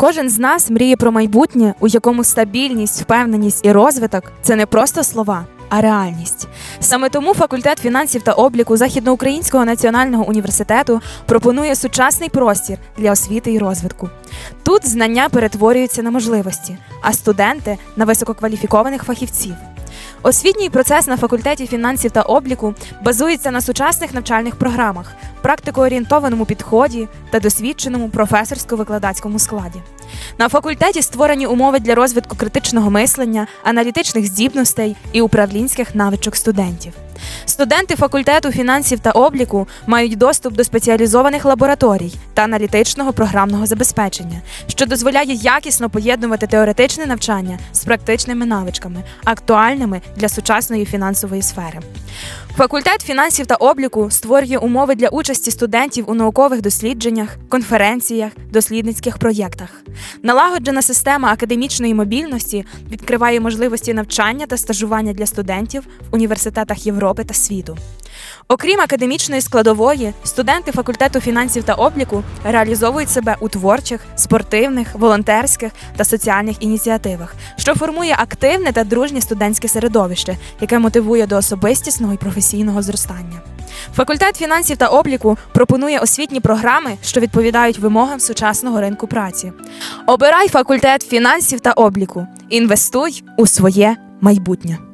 Кожен з нас мріє про майбутнє, у якому стабільність, впевненість і розвиток це не просто слова, а реальність. Саме тому факультет фінансів та обліку Західноукраїнського національного університету пропонує сучасний простір для освіти і розвитку. Тут знання перетворюються на можливості, а студенти на висококваліфікованих фахівців. Освітній процес на факультеті фінансів та обліку базується на сучасних навчальних програмах, практикоорієнтованому підході та досвідченому професорсько-викладацькому складі. На факультеті створені умови для розвитку критичного мислення, аналітичних здібностей і управлінських навичок студентів. Студенти факультету фінансів та обліку мають доступ до спеціалізованих лабораторій та аналітичного програмного забезпечення, що дозволяє якісно поєднувати теоретичне навчання з практичними навичками, актуальними для сучасної фінансової сфери. Факультет фінансів та обліку створює умови для участі студентів у наукових дослідженнях, конференціях, дослідницьких проєктах. Налагоджена система академічної мобільності відкриває можливості навчання та стажування для студентів в університетах Європи та світу. Окрім академічної складової, студенти факультету фінансів та обліку реалізовують себе у творчих, спортивних, волонтерських та соціальних ініціативах, що формує активне та дружнє студентське середовище, яке мотивує до особистісного і професійного зростання. Факультет фінансів та обліку пропонує освітні програми, що відповідають вимогам сучасного ринку праці. Обирай факультет фінансів та обліку. Інвестуй у своє майбутнє.